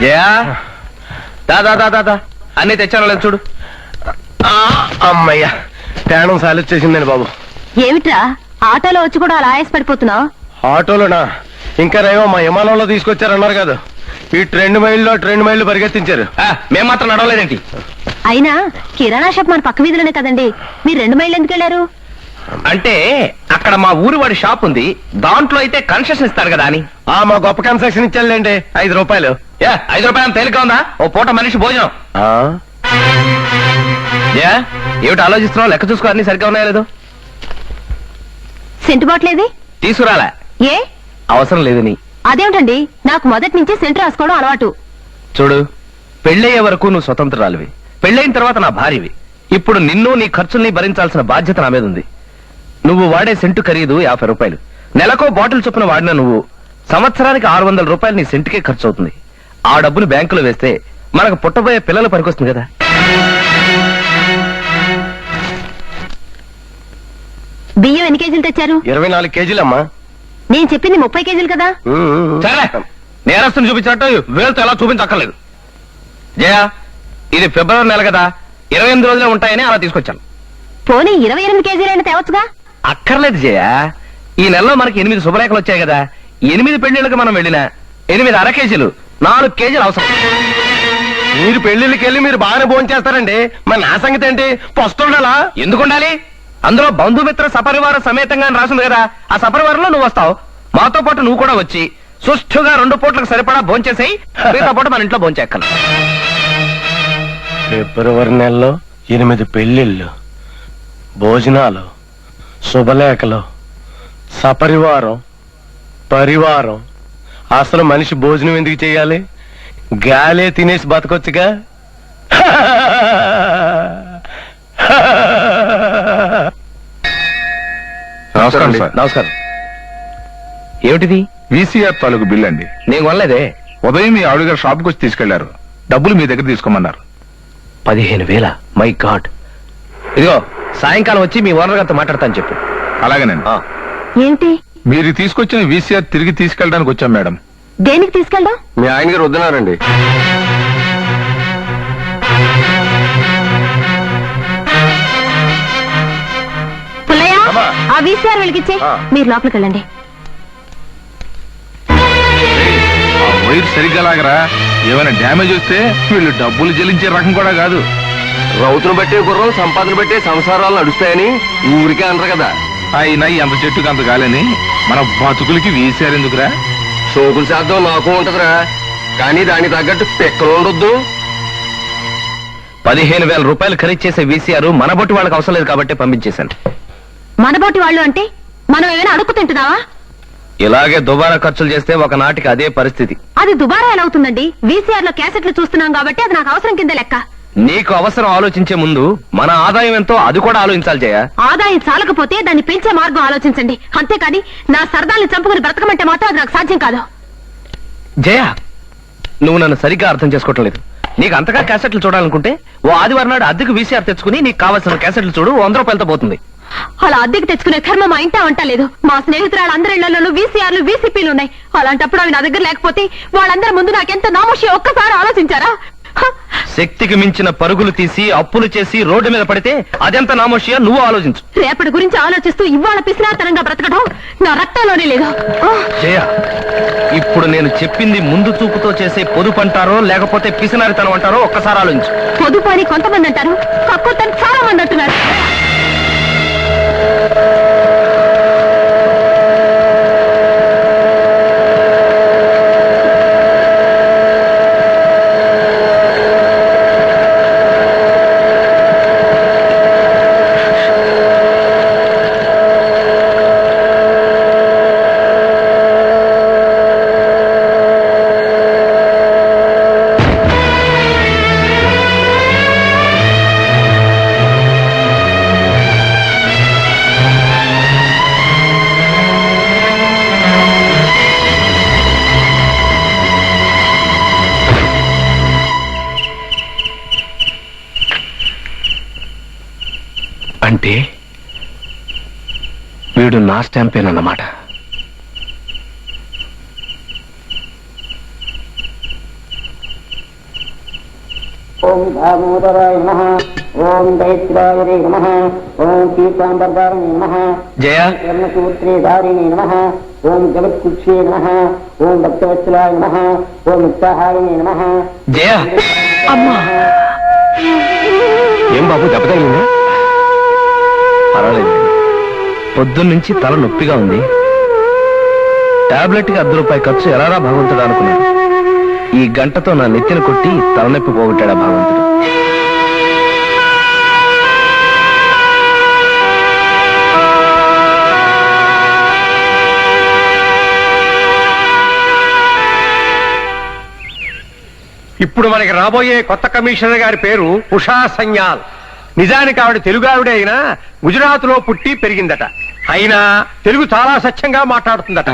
జయా దా దా దా అన్ని తెచ్చాను లేదు చూడు. ఆ, అమ్మయ్యా. ప్రయాణం సాలిచ్చేసిందండి బాబు. ఏమిట్రా? ఆటోలో వచ్చి కూడా అలా ఆయాస పడిపోతున్నావు ఆటోలోనా? ఇంకా రేవో మా విమానంలో తీసుకొచ్చారన్నారు కదా. ఈ ట్రెండ్ మైల్లో ట్రెండ్ మైళ్ళు పరిగెత్తించారు. ఆ, మేం మాత్రం నడవలేదేంటి? అయినా కిరాణా షాప్ మన పక్క వీధిలోనే కదండి. మీరు రెండు మైళ్ళు ఎందుకు వెళ్ళారు? అంటే అక్కడ మా ఊరి వాడి షాప్ ఉంది. దాంట్లో అయితే కన్సెషన్ ఇస్తారు కదా అని. ఆ మా గొప్ప కన్స్ట్రక్షన్ ఇచ్చారులేండి ఐదు రూపాయలు. యా ఐదు రూపాయలు తేలిక ఉందా? ఓ పూట మనిషి భోజనం. ఆ, జయా ఏమిటి ఆలోచిస్తున్నావు? లెక్క చూసుకో అన్ని సరిగ్గా ఉన్నాయో లేదో? సెంటు బాట్లేది తీసుకురాలే. ఏ? అవసరం లేదు నీ. అదేమిటండి? నాకు మొదటి నుంచి సెంటు రాసుకోవడం అలవాటు. చూడు పెళ్ళయ్యే వరకు నువ్వు స్వతంత్రాలివి పెళ్ళైన తర్వాత నా భార్యవి. ఇప్పుడు నిన్ను నీ ఖర్చుల్ని భరించాల్సిన బాధ్యత నా మీద ఉంది. నువ్వు వాడే సెంటు ఖరీదు యాభై రూపాయలు. నెలకో బాటిల్ చొప్పున వాడిన నువ్వు సంవత్సరానికి ఆరు వందల రూపాయలు నీ సెంటుకే ఖర్చు అవుతుంది. ఆ డబ్బును బ్యాంకులో వేస్తే మనకు పుట్టబోయే పిల్లలు పనికొస్తుంది కదా. బియ్యం ఎన్ని కేజీలు తెచ్చారు? ఇరవై నాలుగు కేజీలమ్మా. నేను చెప్పింది ముప్పై కేజీలు కదా. సరే నేరస్తుని చూపించినట్టు వేలుతో ఎలా చూపించక్కర్లేదు. జయ ఇది ఫిబ్రవరి నెల కదా. ఇరవై ఎనిమిది రోజులే ఉంటాయని అలా తీసుకొచ్చాను. పోనీ ఇరవై ఎనిమిది కేజీలైనా తేవచ్చుగా? అక్కర్లేదు జయ. ఈ నెలలో మనకి ఎనిమిది శుభరేఖలు వచ్చాయి కదా. ఎనిమిది పెళ్ళిళ్ళకి మనం వెళ్ళినా ఎనిమిది అర కేజీలు. నాలుగు కేజీలు అవసరం. మీరు పెళ్ళిళ్ళకి వెళ్ళి మీరు బాగానే భోజనం చేస్తారండి. మరి నా సంగతి ఏంటి? పొస్తుండాలా ఎందుకు ఉండాలి? అందులో బంధుమిత్ర సపరివార సమేతంగా అని రాసింది కదా. ఆ సపరివారంలో నువ్వు వస్తావు. మాతో పాటు నువ్వు కూడా వచ్చి సుష్ఠుగా రెండు పూట్లకు సరిపడా భోంచేసేయి మిగతా పూట మన ఇంట్లో భోంచేక్కలు ఫిబ్రవరి నెలలో ఎనిమిది పెళ్ళిళ్ళు భోజనాలు శుభలేఖలు సపరివారం పరివారం అసలు మనిషి భోజనం ఎందుకు చేయాలి? గాలే తినేసి బతకొచ్చుగా? నమస్కారం సార్. నమస్కారం. ఏమిటిది? వీసీఆర్ తాలూకు బిల్ అండి. నేను కొనలేదే. ఉదయం మీ ఆవిడ గారు షాప్కి వచ్చి తీసుకెళ్ళారు. డబ్బులు మీ దగ్గర తీసుకోమన్నారు. పదిహేను వేల. My god. ఇదిగో సాయంకాలం వచ్చి మీ ఓనర్ గారితో మాట్లాడతాను చెప్పు. అలాగేనండి. ఆ, ఏమిటి మీరు తీసుకొచ్చిన వీసీఆర్ తిరిగి తీసుకెళ్ళడానికి వచ్చాం మేడం. దేనికి తీసుకెళ్ళడం మీ ఆయన గారు వద్దన్నారండి. పుల్లయ్య అమ్మా. ఆ వీసీఆర్ ఆ. మీరు లోపలికి వెళ్ళండి. ఆ వైర్ సరిగ్గా లాగరా? ఏమైనా డ్యామేజ్ వస్తే వీళ్ళు డబ్బులు చెల్లించే రకం కూడా కాదు. రౌతును బట్టే గుర్రం సంపాదన బట్టే సంసారాలు నడుస్తాయని ఊరికే అనరు కదా. అయినా ఎంత చెట్టుకు అంత కాలని మన బతుకులకి వీసీఆర్ ఎందుకురా సోకులు శాతం నాకు ఉంటదిరా. కానీ దానికి తగ్గట్టు పెక్కలు ఉండొద్దు. పదిహేను వేల రూపాయలు ఖరీదు చేసే వీసీఆర్ మన బొట్టి వాళ్ళకి అవసరం లేదు కాబట్టి పంపించేశాను. మనబోటి వాళ్ళు అంటే మనం ఏమైనా అడుక్కు తింటున్నావా? ఇలాగే దుబారా ఖర్చులు చేస్తే ఒక నాటికి అదే పరిస్థితి. అది దుబారా ఎలా అవుతుందండి? వీసీఆర్లో క్యాసెట్లు చూస్తున్నాం కాబట్టి అది నాకు అవసరం కింద లెక్క. నీకు అవసరం ఆలోచించే ముందు మన ఆదాయం ఎంతో అది కూడా ఆలోచించాలి జయ. ఆదాయం చాలకపోతే దాన్ని పెంచే మార్గం ఆలోచించండి. అంతేకాని నా సరదాల్ని చంపుకుని బ్రతకమంటే మాత్రం అది నాకు సాధ్యం కాదు. జయ నువ్వు నన్ను సరిగ్గా అర్థం చేసుకోవటం లేదు. నీకు అంతగా క్యాసెట్లు చూడాలనుకుంటే ఓ ఆదివారం నాడు అద్దెకు వీసీఆర్ తెచ్చుకుని నీకు కావాల్సిన క్యాసెట్లు చూడు వంద రూపాయలతో పోతుంది. అలా అద్దెకి తెచ్చుకునే కర్మ మా ఇంట వంట లేదు. మా స్నేహితురాలు అందరి ఇళ్ళలోనూ వీసీఆర్లు వీసీపీలు ఉన్నాయి. అలాంటప్పుడు అవి నా దగ్గర లేకపోతే వాళ్ళందరి ముందు నాకెంత నామోషి ఒక్కసారి ఆలోచించారా! శక్తికి మించిన పరుగులు తీసి అప్పులు చేసి రోడ్డు మీద పడితే అదెంత నామోషియా? నువ్వు ఆలోచించు. రేపటి గురించి ఆలోచిస్తూ ఇవాళ పిసినాతనంగా బ్రతకడం నా రక్తంలోనే లేదు! జయ ఇప్పుడు నేను చెప్పింది ముందు చూపుతో చేసే పొదుపు అంటారో లేకపోతే పిసినారితనం అంటారో ఒక్కసారి ఆలోచించు. పొదుపు అని కొంతమంది అంటారు కక్కుతని చాలా మంది అంటున్నారు. వీడు నా స్టాంపేనన్నమాట ఓం దామోదరాయ నమ. ఓం దైత్రాయ నమ. ఓం పీతాంబరాయ నమ. జయ. స్వర్ణసూత్రేధారిణే నమ. ఓం జగత్కుక్షే నమ. ఓం భక్తవత్సలాయ నమ. ఓం ముక్తాహారిణే నమ. జయ. అమ్మా. ఏం బాబు దెబ్బ తగిలిందా? పర్వాలేదు. పొద్దున్నుంచి తల నొప్పిగా ఉంది. టాబ్లెట్కి అర్ధ రూపాయి ఖర్చు ఎలారా భగవంతుడు అనుకున్నాను ఈ గంటతో నా నెత్తిన కొట్టి తలనొప్పి పోగొట్టాడా భగవంతుడు. ఇప్పుడు మనకి రాబోయే కొత్త కమిషనర్ గారి పేరు ఉషా సన్యాల్ నిజానికి ఆవిడ తెలుగు ఆవిడే అయినా గుజరాత్లో పుట్టి పెరిగిందట. అయినా తెలుగు చాలా సత్యంగా మాట్లాడుతుందట.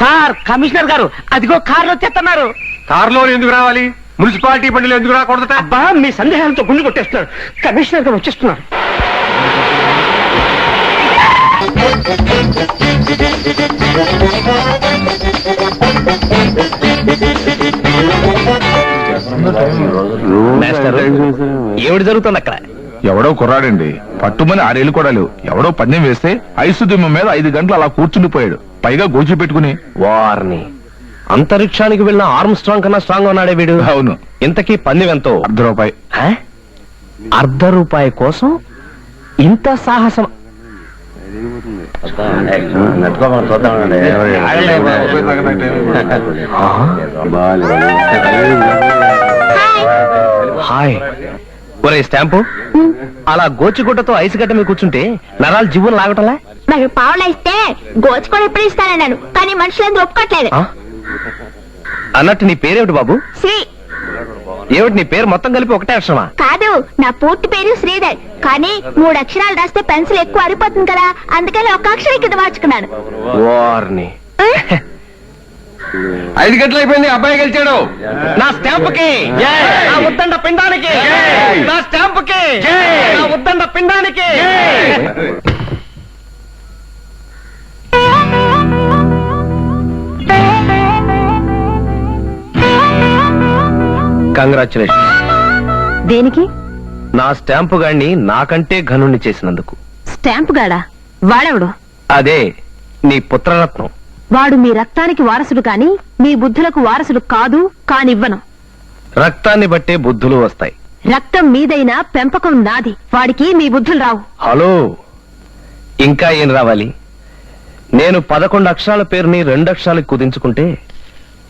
సార్ కమిషనర్ గారు అదిగో కార్లో వచ్చేస్తున్నారు కారులో ఎందుకు రావాలి? మున్సిపాలిటీ బండిలో ఎందుకు రాకూడదట? అబ్బా మీ సందేహాలతో గుండె కొట్టేస్తున్నారు. కమిషనర్ గారు వచ్చేస్తున్నారు. ఏమిటి జరుగుతుంది అక్కడ? ఎవడో కుర్రాడండి పట్టుమని ఆరేళ్ళు కూడా లేవు ఎవడో పందెం వేస్తే ఐసు దిమ్మ మీద ఐదు గంటలు అలా కూర్చుండిపోయాడు పైగా గోచి పెట్టుకుని వారిని అంతరిక్షానికి వెళ్ళిన ఆర్మ్ స్ట్రాంగ్ కన్నా స్ట్రాంగ్ ఉన్నాడే వీడు అవును ఇంతకీ పందెం ఎంతో అర్ధ రూపాయి హ? అర్ధ రూపాయి కోసం ఇంత సాహసం హాయ్ ఒరే స్టాంపు అలా గోచిగుడ్డతో ఐసు గడ్డ మీద కూర్చుంటే నరాలు జివ్వును లాగటంలా? మరి పావులు ఇస్తే గోచుకొని ఎప్పుడు ఇస్తానన్నాను కానీ మనుషులందరూ ఒప్పుకోట్లేదు. ఆ? అన్నట్టు నీ పేరేమిటి బాబు? శ్రీ. ఏమిటి నీ పేరు మొత్తం కలిపి ఒకటే అక్షరమా? కాదు నా పూర్తి పేరు శ్రీధర్ కానీ మూడు అక్షరాలు రాస్తే పెన్సిల్ ఎక్కువ అరిపోతుంది కదా అందుకని ఒక అక్షరం కింద మార్చుకున్నాను. వారిని ఐదు గంటలు అయిపోయింది అబ్బాయి గెలిచాడు. నా స్టాంప్కి నా ఉద్దండ పిండానికి. నా స్టాంప్కి నా ఉద్దండ పిండానికి. కంగ్రాచులేషన్ దేనికి? నా స్టాంపు గాడిని నాకంటే ఘనుణ్ణి చేసినందుకు. స్టాంప్ గాడా? వాడెవడు? అదే నీ పుత్రరత్నం. వాడు మీ రక్తానికి వారసుడు కాని మీ బుద్ధులకు వారసుడు కాదు కానివ్వను. రక్తాన్ని బట్టే బుద్ధులు వస్తాయి. రక్తం మీదైనా పెంపకం నాది. వాడికి మీ బుద్ధులు రావు. హలో ఇంకా ఏం రావాలి? నేను పదకొండు అక్షరాల పేరుని రెండు అక్షరాలకు కుదించుకుంటే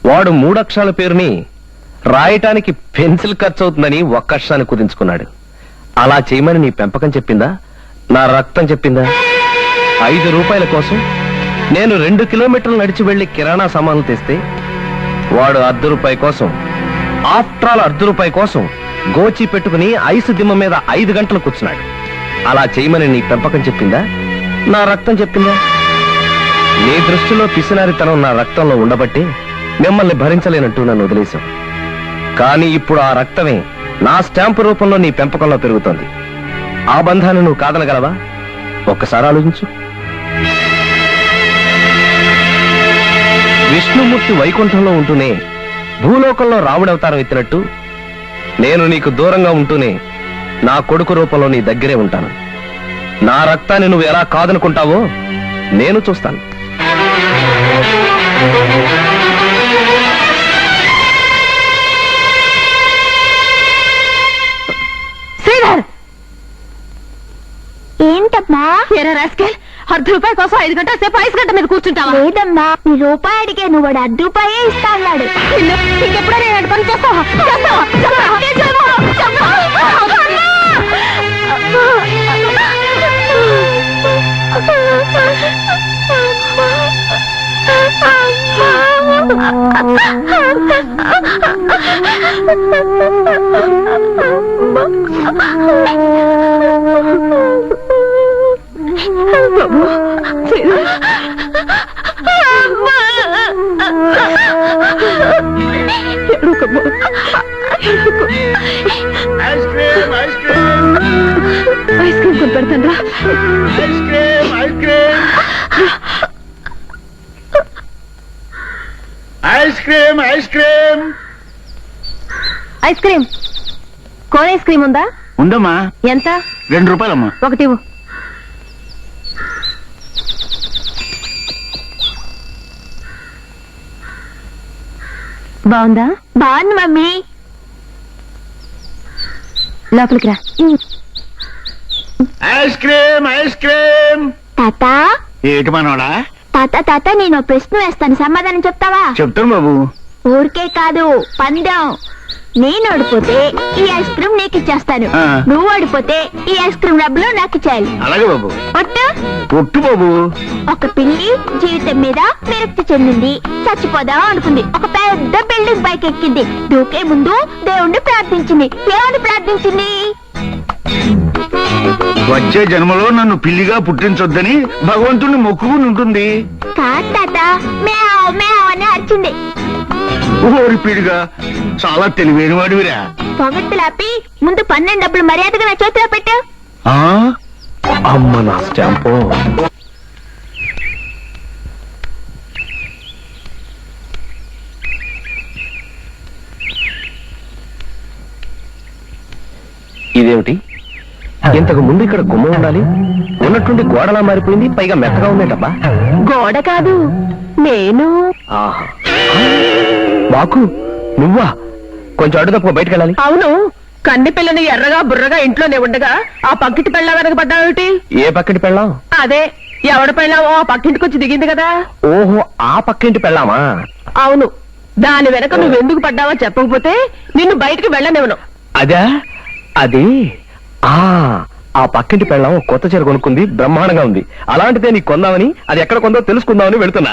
వాడు మూడు అక్షరాల పేరుని రాయటానికి పెన్సిల్ ఖర్చు అవుతుందని ఒక్క అక్షరాన్ని కుదించుకున్నాడు. అలా చేయమని నీ పెంపకం చెప్పిందా? నా రక్తం చెప్పిందా? ఐదు రూపాయల కోసం నేను రెండు కిలోమీటర్లు నడిచి వెళ్ళి కిరాణా సామాన్లు తెస్తే వాడు అర్ధ రూపాయి కోసం ఆఫ్టర్ ఆల్ అర్ధ రూపాయి కోసం గోచి పెట్టుకుని ఐసు దిమ్మ మీద ఐదు గంటలు కూర్చున్నాడు. అలా చేయమని నీ పెంపకం చెప్పిందా? నా రక్తం చెప్పిందా? నీ దృష్టిలో పిసినారితనం నా రక్తంలో ఉండబట్టి మిమ్మల్ని భరించలేనట్టు నన్ను వదిలేశాం కానీ ఇప్పుడు ఆ రక్తమే నా స్టాంపు రూపంలో నీ పెంపకంలో పెరుగుతోంది. ఆ బంధాన్ని నువ్వు కాదనగలవా? ఒక్కసారి ఆలోచించు. విష్ణుమూర్తి వైకుంఠంలో ఉంటూనే భూలోకంలో రాముడవతారం ఎత్తినట్టు నేను నీకు దూరంగా ఉంటూనే నా కొడుకు రూపంలో నీ దగ్గరే ఉంటాను. నా రక్తాన్ని నువ్వు ఎలా కాదనుకుంటావో నేను చూస్తాను. ఏంటమ్మా? ఎరా రాస్కెల్? అర్ధ రూపాయి కోసం ఐదు గంటల సేపు ఐదు గంట మీద కూర్చుంటావా లేదమ్మా నీ రూపాయి అడిగే నువ్వు వాడు అర్ధ రూపాయే ఇస్తా అన్నాడు ఇంకెప్పుడో నేను అటు పని చేస్తావా చేస్తావా? ఐస్ క్రీమ్ కొని పెడతాను రా ice cream ice cream ice cream cone ice cream ఉందా ఉందమ్మా. ఎంత రెండు రూపాయలమ్మా. ఒకటి బాగుందా? బాగుంది మమ్మీ. లోపలికి రా. Ice cream ice cream. తాత. ఏటి మనోడా? తాత తాత నేను ప్రశ్న వేస్తాను. సమాధానం చెప్తావా? చెప్తాను బాబు. ఊరికే కాదు పందెం. నేను ఓడిపోతే ఈ ఐస్ క్రీమ్ నీకు ఇచ్చేస్తాను. ఆ. నువ్వు ఓడిపోతే ఈ ఐస్ క్రీమ్ డబ్బులు నాకు ఇచ్చేయాలి. అలాగే బాబు. ఒట్టు బాబు. ఒక పిల్లి జీవితం మీద విరక్తి చెందింది. చచ్చిపోదాం అనుకుంది. ఒక పెద్ద బిల్డింగ్ పైకి ఎక్కింది. దూకే ముందు దేవుణ్ణి ప్రార్థించింది. ఏమని ప్రార్థించింది? వచ్చే జన్మలో నన్ను పిల్లిగా పుట్టించొద్దని భగవంతుణ్ణి మొక్కుకుని ఉంటుంది. కాదు తాత మేవ్ మేవ్ అని అరిచింది. ఓరి పీడిగా చాలా తెలివైన వాడివిరా. పొగట్టులాపి ముందు పన్నెండు డబ్బులు మర్యాదగా నా చేతిలో పెట్టు. ఆ? అమ్మ నా స్టాంపు. ఇదేమిటి? ఇంతకు ముందు ఇక్కడ గుమ్మ ఉండాలి ఉన్నట్టుండి గోడలా మారిపోయింది పైగా మెత్తగా ఉందేటబ్బా. గోడ కాదు నేను. ఆహా. బాకు నువ్వా? కొంచెం అడ్డు తప్పుకో బయటకు వెళ్ళాలి. అవును కన్ని పిల్లని ఎర్రగా బుర్రగా ఇంట్లోనే ఉండగా ఆ పక్కింటి పెళ్ళ వెనక పడ్డావేమిటి ఏ పక్కటి పెళ్ళాం? అదే ఎవడ పెళ్ళావో ఆ పక్కింటికి వచ్చి దిగింది కదా. ఓహో ఆ పక్కింటి పెళ్ళామా? అవును దాని వెనక నువ్వు ఎందుకు పడ్డావో చెప్పకపోతే నిన్ను బయటికి వెళ్ళనివ్వను. అదా? అది ఆ ఆ పక్కింటి పెళ్ళాం కొత్త చీర కొనుక్కుంది బ్రహ్మాండంగా ఉంది. అలాంటిదే నీకు కొందామని అది ఎక్కడ కొందో తెలుసుకుందామని వెళుతున్నా.